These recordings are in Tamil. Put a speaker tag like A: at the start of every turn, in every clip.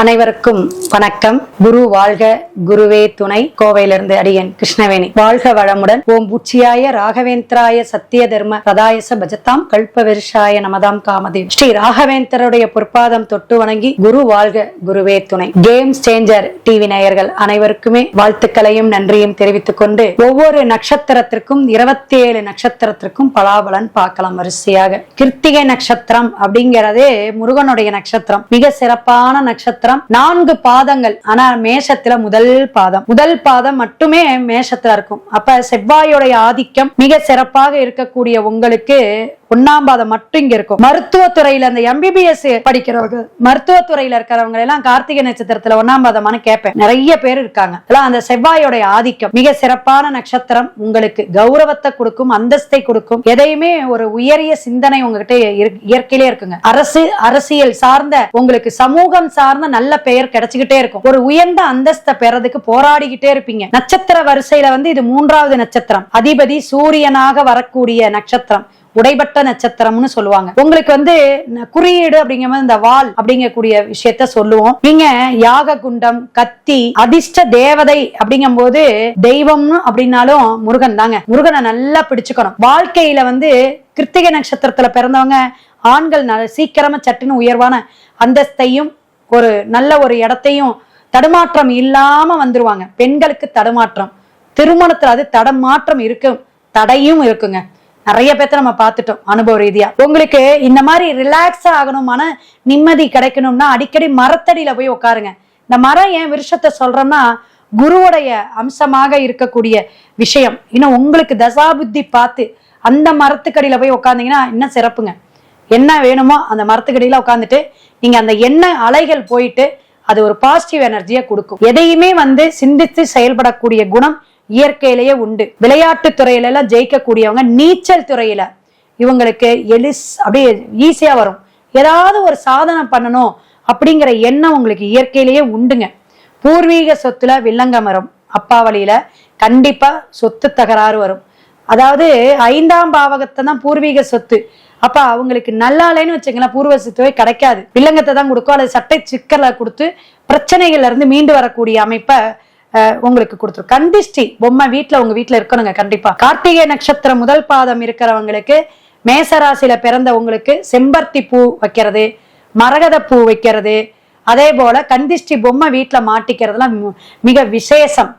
A: அனைவருக்கும் வணக்கம். குரு வாழ்க குருவே துணை. கோவையிலிருந்து அடியன் கிருஷ்ணவேணி. வாழ்க வளமுடன். ஓம் உச்சியாய ராகவேந்திராய சத்திய தர்ம சதாயச பஜத்தாம் கல்ப நமதாம் காமதேவ். ஸ்ரீ ராகவேந்தருடைய பொற்பாதம் தொட்டு வணங்கி குரு வாழ்க குருவே துணை. கேம் சேஞ்சர் டிவி நேயர்கள் அனைவருக்குமே வாழ்த்துக்களையும் நன்றியும் தெரிவித்துக் கொண்டு ஒவ்வொரு நட்சத்திரத்திற்கும் இருபத்தி ஏழு நட்சத்திரத்திற்கும் பலாபலன் பார்க்கலாம் வரிசையாக. கிருத்திகை நட்சத்திரம் அப்படிங்கிறதே முருகனுடைய நட்சத்திரம். மிக சிறப்பான நட்சத்திரம். நட்சத்திரம் நான்கு பாதங்கள். ஆனா மேஷத்துல முதல் பாதம். முதல் பாதம் மட்டுமே மேஷத்துல இருக்கும். அப்ப செவ்வாயோடைய ஆதிக்கம் மிக சிறப்பாக இருக்கக்கூடிய உங்களுக்கு ஒன்னாம் பாதம் மட்டும் இங்க இருக்கும். மருத்துவத்துறையில அந்த எம்பிபிஎஸ் படிக்கிறவங்க மருத்துவத்துறையில இருக்கிறவங்க எல்லாம் கார்த்திகை நட்சத்திரத்துல ஒன்னாம் பாதமான கேட்பேன். நிறைய பேர் இருக்காங்க. அந்த செவ்வாயோடைய ஆதிக்கம். மிக சிறப்பான நட்சத்திரம் உங்களுக்கு கௌரவத்தை கொடுக்கும் அந்தஸ்தை கொடுக்கும். எதையுமே ஒரு உயரிய சிந்தனை உங்ககிட்ட இயற்கையிலே இருக்குங்க. அரசு அரசியல் சார்ந்த உங்களுக்கு சமூகம் சார்ந்த நல்ல பெயர் கிடைச்சுக்கிட்டே இருக்கும். ஒரு உயர்ந்த அந்தஸ்தை பெறதுக்கு போராடிக்கிட்டே இருப்பீங்க. நட்சத்திர வரிசையில வந்து இது மூன்றாவது நட்சத்திரம். அதிபதி சூரியனாக வரக்கூடிய நட்சத்திரம். உடைபட்ட நட்சத்திரம்னு சொல்லுவாங்க. உங்களுக்கு வந்து குறியீடு குறியீடு அப்படிங்கும்போது இந்த வால் அப்படிங்கக்கூடிய விஷயத்த சொல்லுவோம். நீங்க யாக குண்டம் கத்தி அதிர்ஷ்ட தேவதை அப்படிங்கும்போது தெய்வம்னு அப்படின்னாலும் முருகன் தாங்க. முருகனை நல்லா பிடிச்சுக்கணும். வாழ்க்கையில வந்து கிருத்திகை நட்சத்திரத்துல பிறந்தவங்க ஆண்கள் சீக்கிரமா சட்டுன்னு உயர்வான அந்தஸ்தையும் ஒரு நல்ல ஒரு இடத்தையும் தடுமாற்றம் இல்லாம வந்துருவாங்க. பெண்களுக்கு தடுமாற்றம். திருமணத்துல அது தடமாற்றம் இருக்கும். தடையும் இருக்குங்க. நிறைய பேர்த்த நம்ம பார்த்துட்டோம் அனுபவ ரீதியா. உங்களுக்கு இந்த மாதிரி ரிலாக்ஸ் ஆகணும் மன நிம்மதி கிடைக்கணும்னா அடிக்கடி மரத்தடியில போய் உட்காருங்க இந்த மரம் ஏன் விருஷத்தை சொல்றோம்னா குருவுடைய அம்சமாக இருக்கக்கூடிய விஷயம். இன்னும் உங்களுக்கு தசாபுத்தி பார்த்து அந்த மரத்துக்கடியில போய் உட்காந்தீங்கன்னா இன்னும் சிறப்புங்க. என்ன வேணுமோ அந்த மரத்துக்கடியில உட்காந்துட்டு நீங்க அந்த எண்ணெய் அலைகள் போயிட்டு அது ஒரு பாசிட்டிவ் எனர்ஜியை கொடுக்கும். எதையுமே வந்து சிந்தித்து செயல்படக்கூடிய குணம் இயற்கையிலேயே உண்டு. விளையாட்டு துறையில எல்லாம் ஜெயிக்கக்கூடியவங்க நீச்சல் துறையில இவங்களுக்கு எலிஸ் அப்படியே ஈஸியா வரும். ஏதாவது ஒரு சாதனை பண்ணணும் அப்படிங்கிற எண்ணம் உங்களுக்கு இயற்கையிலேயே உண்டுங்க. பூர்வீக சொத்துல வில்லங்க மரம் அப்பா வழியில கண்டிப்பா சொத்து தகராறு வரும். அதாவது ஐந்தாம் பாவகத்தை தான் பூர்வீக சொத்து. அப்ப அவங்களுக்கு நல்லாலேன்னு வச்சுங்களேன் பூர்வ சொத்துவே கிடைக்காது. வில்லங்கத்தை தான் கொடுக்கும். அல்லது சட்டை சிக்கலை கொடுத்து பிரச்சனைகள்ல இருந்து மீண்டு வரக்கூடிய அமைப்பை உங்களுக்கு கொடுத்துரும். கந்திஷ்டி பொம்மை வீட்டுல உங்க வீட்டுல இருக்கணுங்க கண்டிப்பா. கார்த்திகை நட்சத்திரம் முதல் பாதம் இருக்கிறவங்களுக்கு மேசராசியில பிறந்தவங்களுக்கு செம்பருத்தி பூ வைக்கிறது மரகத பூ வைக்கிறது. அதே போல கந்திஷ்டி பொம்மை வீட்டுல மாட்டிக்கிறதுலாம் மிக விசேஷம்.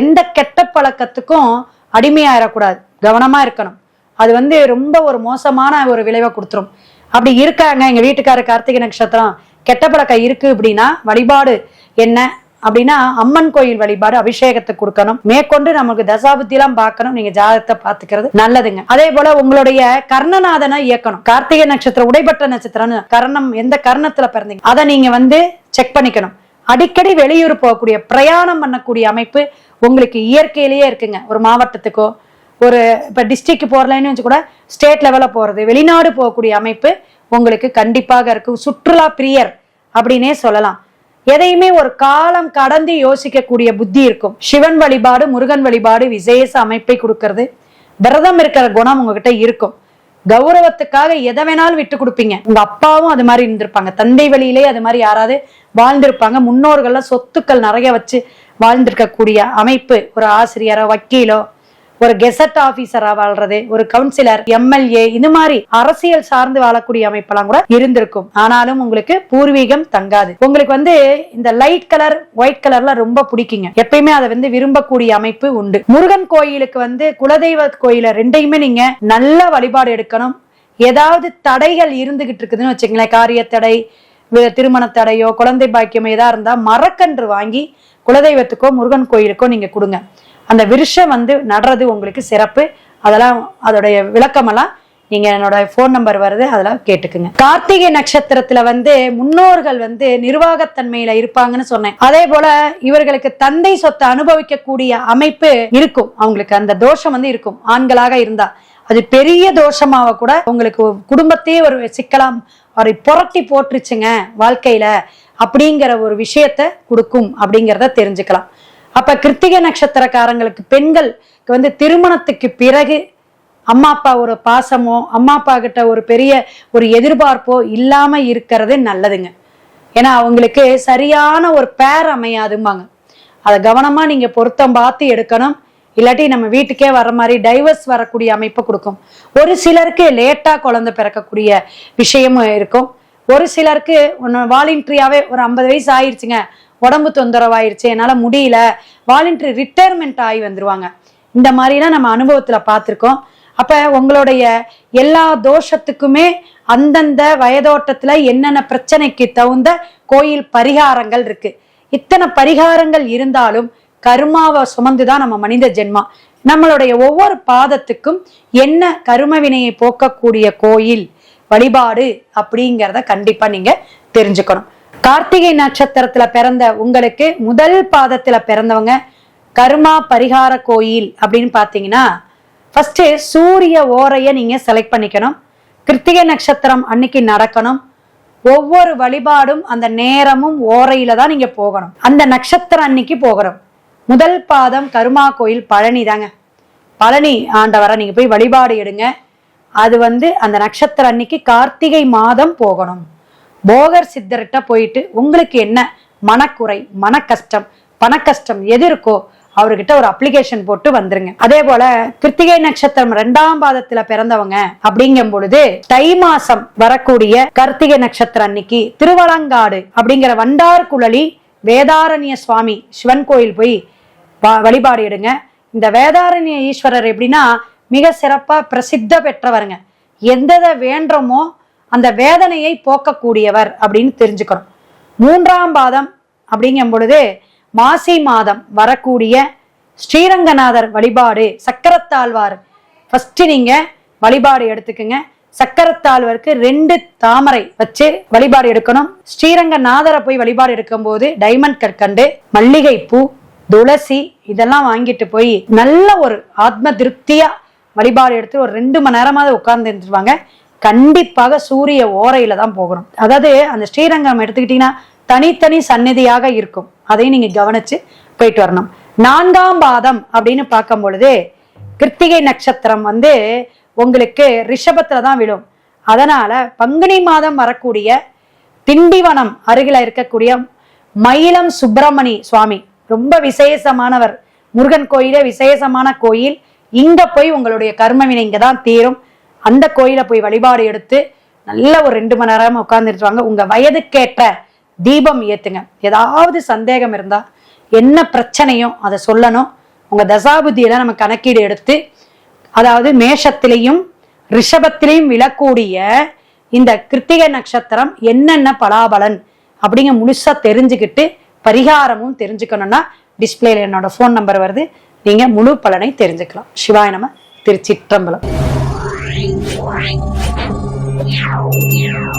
A: எந்த கெட்ட பழக்கத்துக்கும் அடிமையாயிடக்கூடாது கவனமா இருக்கணும். அது வந்து ரொம்ப ஒரு மோசமான ஒரு விளைவை கொடுத்துரும். அப்படி இருக்காங்க எங்க வீட்டுக்காரர் கார்த்திகை நட்சத்திரம். கெட்ட பழக்கம் இருக்கு அப்படின்னா வழிபாடு என்ன? அப்படின்னா அம்மன் கோயில் வழிபாடு அபிஷேகத்தை கொடுக்கணும். மேற்கொண்டு நமக்கு தசாபுத்தி எல்லாம் பார்க்கணும். நீங்க ஜாதகத்தை பாத்துக்கிறது நல்லதுங்க. அதே போல உங்களுடைய கர்ணநாதனை இயக்கணும். கார்த்திகை நட்சத்திரம் உடைப்பட்ட நட்சத்திரம் கர்ணம் எந்த கர்ணத்துல பிறந்தீங்க? அதை நீங்க வந்து செக் பண்ணிக்கணும். அடிக்கடி வெளியூர் போகக்கூடிய பிரயாணம் பண்ணக்கூடிய அமைப்பு உங்களுக்கு இயற்கையிலேயே இருக்குங்க. ஒரு மாவட்டத்துக்கோ ஒரு இப்போ டிஸ்ட்ரிக்ட் போகிறலன்னு வச்சு கூட ஸ்டேட் லெவலில் போகிறது வெளிநாடு போகக்கூடிய அமைப்பு உங்களுக்கு கண்டிப்பாக இருக்கும். சுற்றுலா பிரியர் அப்படின்னே சொல்லலாம். எதையுமே ஒரு காலம் கடந்து யோசிக்கக்கூடிய புத்தி இருக்கும். சிவன் வழிபாடு முருகன் வழிபாடு விசேஷ அமைப்பை கொடுக்கறது. விரதம் இருக்கிற குணம் உங்ககிட்ட இருக்கும். கௌரவத்துக்காக எதை வேணாலும் விட்டு கொடுப்பீங்க. உங்க அப்பாவும் அது மாதிரி இருந்திருப்பாங்க. தந்தை வழியிலே அது மாதிரி யாராவது வாழ்ந்திருப்பாங்க. முன்னோர்கள்லாம் சொத்துக்கள் நிறைய வச்சு வாழ்ந்திருக்கக்கூடிய அமைப்பு. ஒரு ஆசிரியரோ வக்கீலோ ஒரு கெசட் ஆபீசரா வாழ்றது ஒரு கவுன்சிலர் எம்எல்ஏ இது மாதிரி அரசியல் சார்ந்து வாழக்கூடிய அமைப்பெல்லாம் கூட இருந்திருக்கும். ஆனாலும் உங்களுக்கு பூர்வீகம் தங்காது. உங்களுக்கு வந்து இந்த லைட் கலர் ஒயிட் கலர்ல ரொம்ப பிடிக்குங்க. எப்பயுமே அதை வந்து விரும்பக்கூடிய அமைப்பு உண்டு. முருகன் கோயிலுக்கு வந்து குலதெய்வ கோயில ரெண்டையுமே நீங்க நல்ல வழிபாடு எடுக்கணும். ஏதாவது தடைகள் இருந்துகிட்டு இருக்குதுன்னு வச்சுக்கங்களேன். காரிய தடை திருமண தடையோ குழந்தை பாக்கியமோ ஏதா இருந்தா மரக்கன்று வாங்கி குலதெய்வத்துக்கோ முருகன் கோயிலுக்கோ நீங்க கொடுங்க. அந்த விருஷம் வந்து நடுறது உங்களுக்கு சிறப்பு. அதெல்லாம் அதோடைய விளக்கமெல்லாம் நீங்க என்னோட ஃபோன் நம்பர் வருது அதெல்லாம் கேட்டுக்குங்க. கார்த்திகை நட்சத்திரத்துல வந்து முன்னோர்கள் வந்து நிர்வாகத்தன்மையில இருப்பாங்கன்னு சொன்னேன். அதே போல இவர்களுக்கு தந்தை சொத்தை அனுபவிக்கக்கூடிய அமைப்பு இருக்கும். அவங்களுக்கு அந்த தோஷம் வந்து இருக்கும். ஆண்களாக இருந்தா. அது பெரிய தோஷமாக கூட உங்களுக்கு குடும்பத்தையே ஒரு சிக்கலாம் அவரை புரட்டி போட்டுருச்சுங்க வாழ்க்கையில. அப்படிங்கிற ஒரு விஷயத்த கொடுக்கும் அப்படிங்கிறத தெரிஞ்சுக்கலாம். அப்ப கிருத்திகை நட்சத்திரக்காரங்களுக்கு பெண்கள் வந்து திருமணத்துக்கு பிறகு அம்மா அப்பா ஒரு பாசமோ அம்மா அப்பா கிட்ட ஒரு பெரிய ஒரு எதிர்பார்ப்போ இல்லாம இருக்கிறது நல்லதுங்க. ஏன்னா அவங்களுக்கு சரியான ஒரு பேர் அமையாதும்பாங்க. அதை கவனமா நீங்க பொருத்தம் பார்த்து எடுக்கணும். இல்லாட்டி நம்ம வீட்டுக்கே வர மாதிரி டைவர்ஸ் வரக்கூடிய அமைப்பை கொடுக்கும். ஒரு சிலருக்கு லேட்டா குழந்தை பிறக்கக்கூடிய விஷயமும் இருக்கும். ஒரு சிலருக்கு ஒன்று வாலண்டரியாவே ஒரு ஐம்பது வயசு ஆயிடுச்சுங்க உடம்பு தொந்தரவாயிருச்சு என்னால முடியல வாலண்டரி ரிட்டையர்மெண்ட் ஆகி வந்துருவாங்க. இந்த மாதிரிலாம் நம்ம அனுபவத்துல பார்த்துருக்கோம் அப்ப உங்களுடைய எல்லா தோஷத்துக்குமே அந்தந்த வயதோட்டத்துல என்னென்ன பிரச்சனைக்கு தகுந்த கோயில் பரிகாரங்கள் இருக்கு. இத்தனை பரிகாரங்கள் இருந்தாலும் கருமாவை சுமந்துதான் நம்ம மனித ஜென்மா. நம்மளுடைய ஒவ்வொரு பாதத்துக்கும் என்ன கரும வினையை போக்கக்கூடிய கோயில் வழிபாடு அப்படிங்கிறத கண்டிப்பா நீங்க தெரிஞ்சுக்கணும். கார்த்திகை நட்சத்திரத்துல பிறந்த உங்களுக்கு முதல் பாதத்துல பிறந்தவங்க கருமா பரிகார கோயில் அப்படின்னு பாத்தீங்கன்னா ஃபர்ஸ்ட் சூரிய ஓரைய நீங்க செலக்ட் பண்ணிக்கணும். கிருத்திகை நட்சத்திரம் அன்னைக்கு நடக்கணும். ஒவ்வொரு வழிபாடும் அந்த நேரமும் ஓரையில தான் நீங்க போகணும். அந்த நட்சத்திரம் அன்னைக்கு போகிறோம் முதல் பாதம் கருமா கோயில் பழனி தாங்க. பழனி ஆண்டவரை நீங்க போய் வழிபாடு எடுங்க. அது வந்து அந்த நட்சத்திரம் அன்னைக்கு கார்த்திகை மாதம் போகணும். போகர் சித்தர்கிட்ட போயிட்டு உங்களுக்கு என்ன? மனக்குறை மன கஷ்டம் பண கஷ்டம் எது இருக்கோ அவர்கிட்ட ஒரு அப்ளிகேஷன் போட்டு வந்துருங்க. அதே போல கிருத்திகை நட்சத்திரம் ரெண்டாம் பாதத்துல பிறந்தவங்க அப்படிங்கும் பொழுது தை மாசம் வரக்கூடிய கார்த்திகை நட்சத்திரம் அன்னைக்கு திருவலங்காடு அப்படிங்கிற வண்டார் குழலி வேதாரண்ய சுவாமி சிவன் கோயில் போய் வ- வழிபாடு எடுங்க. இந்த வேதாரண்ய ஈஸ்வரர் எப்படின்னா மிக சிறப்பா பிரசித்த பெற்றவருங்க. எந்ததை வேண்டுமோ அந்த வேதனையை போக்கக்கூடியவர் அப்படின்னு தெரிஞ்சுக்கணும் மூன்றாம் பாதம் அப்படிங்கும் பொழுது மாசி மாதம் வரக்கூடிய ஸ்ரீரங்கநாதர் வழிபாடு சக்கரத்தாழ்வார். ஃபர்ஸ்ட் நீங்க வழிபாடு எடுத்துக்கோங்க. சக்கரத்தாழ்வருக்கு ரெண்டு தாமரை வச்சு வழிபாடு எடுக்கணும். ஸ்ரீரங்கநாதரை போய் வழிபாடு எடுக்கும் போது டைமண்ட் கற்கண்டு மல்லிகை பூ துளசி இதெல்லாம் வாங்கிட்டு போய் நல்ல ஒரு ஆத்ம திருப்தியா வழிபாடு எடுத்து ஒரு ரெண்டு மணி நேரமாவது உட்கார்ந்து இருந்துருவாங்க. கண்டிப்பாக சூரிய ஓரையில தான் போகணும். அதாவது அந்த ஸ்ரீரங்கம் எடுத்துக்கிட்டீங்கன்னா தனித்தனி சந்நிதியாக இருக்கும். அதையும் நீங்க கவனிச்சு போயிட்டு வரணும். நான்காம் பாதம் அப்படின்னு பார்க்கும் பொழுது கிருத்திகை நட்சத்திரம் வந்து உங்களுக்கு ரிஷபத்துல தான் விழும். அதனால பங்குனி மாதம் வரக்கூடிய திண்டிவனம் அருகில இருக்கக்கூடிய மயிலம் சுப்பிரமணி சுவாமி ரொம்ப விசேஷமானவர். முருகன் கோயிலே விசேஷமான கோயில். இங்க போய் உங்களுடைய கர்மவினை இங்க தான் தீரும். அந்த கோயிலை போய் வழிபாடு எடுத்து நல்ல ஒரு ரெண்டு மணி நேரம் உட்கார்ந்துட்டு வாங்க. உங்க வயதுக்கேற்ற தீபம் ஏத்துங்க. ஏதாவது சந்தேகம் இருந்தா என்ன பிரச்சனையோ அதை சொல்லணும். உங்க தசாபுத்தியில நம்ம கணக்கீடு எடுத்து அதாவது மேஷத்திலையும் ரிஷபத்திலையும் விழக்கூடிய இந்த கிருத்திகை நட்சத்திரம் என்னென்ன பலாபலன் அப்படிங்க முழுசா தெரிஞ்சுக்கிட்டு பரிகாரமும் தெரிஞ்சுக்கணும்னா டிஸ்பிளேல என்னோட ஃபோன் நம்பர் வருது. நீங்க முழு பலனை தெரிஞ்சுக்கலாம். சிவாய நம்ம திருச்சிற்றம்பலம். Meow, meow.